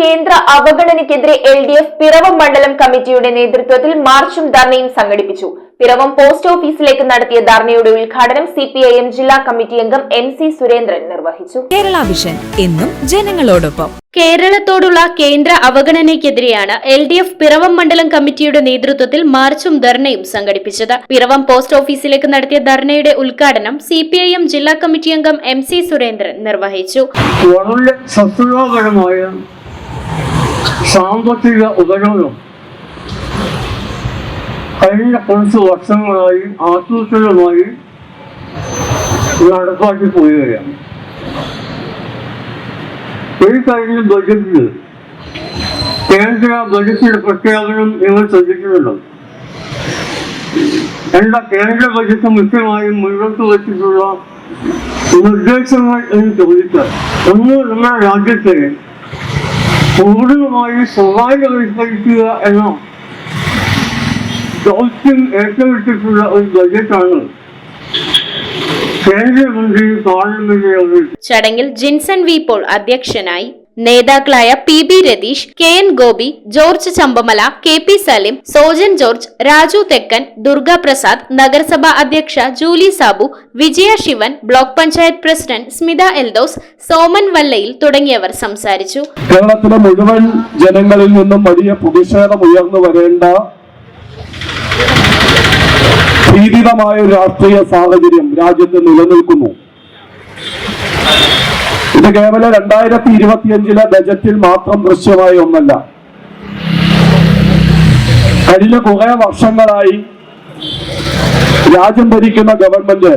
കേന്ദ്ര അവഗണനയ്ക്കെതിരെ L D F Piravom മണ്ഡലം കമ്മിറ്റിയുടെ നേതൃത്വത്തിൽ മാർച്ചും ധർണയും സംഘടിപ്പിച്ചു. പിറവം പോസ്റ്റ് ഓഫീസിലേക്ക് നടത്തിയ ധർണയുടെ ഉദ്ഘാടനം സി പി ഐ എം ജില്ലാ കമ്മിറ്റി അംഗം എം സി സുരേന്ദ്രൻ നിർവഹിച്ചു. കേരള വിഷൻ എന്നും ജനങ്ങളോടൊപ്പം. കേരളത്തോടുള്ള കേന്ദ്ര അവഗണനയ്ക്കെതിരെയാണ് എൽ ഡി എഫ് പിറവം മണ്ഡലം കമ്മിറ്റിയുടെ നേതൃത്വത്തിൽ മാർച്ചും ധർണയും സംഘടിപ്പിച്ചത്. പിറവം പോസ്റ്റ് ഓഫീസിലേക്ക് നടത്തിയ ധർണയുടെ ഉദ്ഘാടനം സി പി ഐ എം ജില്ലാ കമ്മിറ്റി അംഗം എം സി സുരേന്ദ്രൻ നിർവഹിച്ചു. സാമ്പത്തിക ഉപരോധം. കഴിഞ്ഞ കുറച്ച് വർഷങ്ങളായി ആസൂത്രിതമായി നടപ്പാക്കി പോവുകയാണ്. ഈ കഴിഞ്ഞ ബജറ്റിൽ കേന്ദ്ര ബജറ്റിന്റെ പ്രഖ്യാപനം നിങ്ങൾ ശ്രദ്ധിക്കുന്നുണ്ടോ എന്താ കേന്ദ്ര ബജറ്റ് മുഖ്യമായും മുന്നോട്ട് വെച്ചിട്ടുള്ള നിർദ്ദേശങ്ങൾ എന്ന് ചോദിച്ചാൽ ഒന്ന് നമ്മുടെ രാജ്യത്തെ പൂർണമായി സ്വകാര്യവൽക്കരിക്കുക എന്ന ദൗത്യം ഏറ്റെടുത്തിട്ടുള്ള ഒരു ബജറ്റാണ് കേന്ദ്രമന്ത്രി പാർലമെന്റ് ചടങ്ങിൽ ജിൻസൺ വി പോൾ അധ്യക്ഷനായി നേതാക്കളായ P B Ratheesh K N Gopi George Chambamala K P Salim Sojan George Raju Thekkan Durga Prasad നഗരസഭാ അധ്യക്ഷ Julie Sabu Vijaya Sivan block panchayat president Smitha Eldose Soman Vallayil തുടങ്ങിയവർ സംസാരിച്ചു. കേരളത്തിലെ മുഴുവൻ ജനങ്ങളിൽ നിന്നും വലിയ പ്രതിഷേധം ഉയർന്നു വരേണ്ട ഭീതിതമായ രാഷ്ട്രീയ സാഹചര്യം രാജ്യത്ത് നിലനിൽക്കുന്നു. ഇത് കേവലം രണ്ടായിരത്തി ഇരുപത്തിയഞ്ചിലെ ബജറ്റിൽ മാത്രം ദൃശ്യമായ ഒന്നല്ല. കഴിഞ്ഞ കുറെ വർഷങ്ങളായി രാജ്യം ഭരിക്കുന്ന ഗവൺമെന്റ്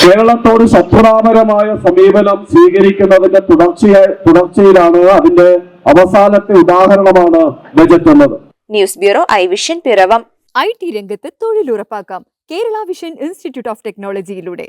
കേരളത്തോട് ശത്രുതാപരമായ സമീപനം സ്വീകരിക്കുന്നതിന്റെ തുടർച്ചയായി തുടർച്ചയിലാണ് അതിന്റെ അവസാനത്തെ ഉദാഹരണമാണ് ബജറ്റ് എന്നത്. News bureau I vision Piravom. I T രംഗത്ത് തൊഴിലുറപ്പാക്കാം. Kerala vision institute of ടെക്നോളജിയിലൂടെ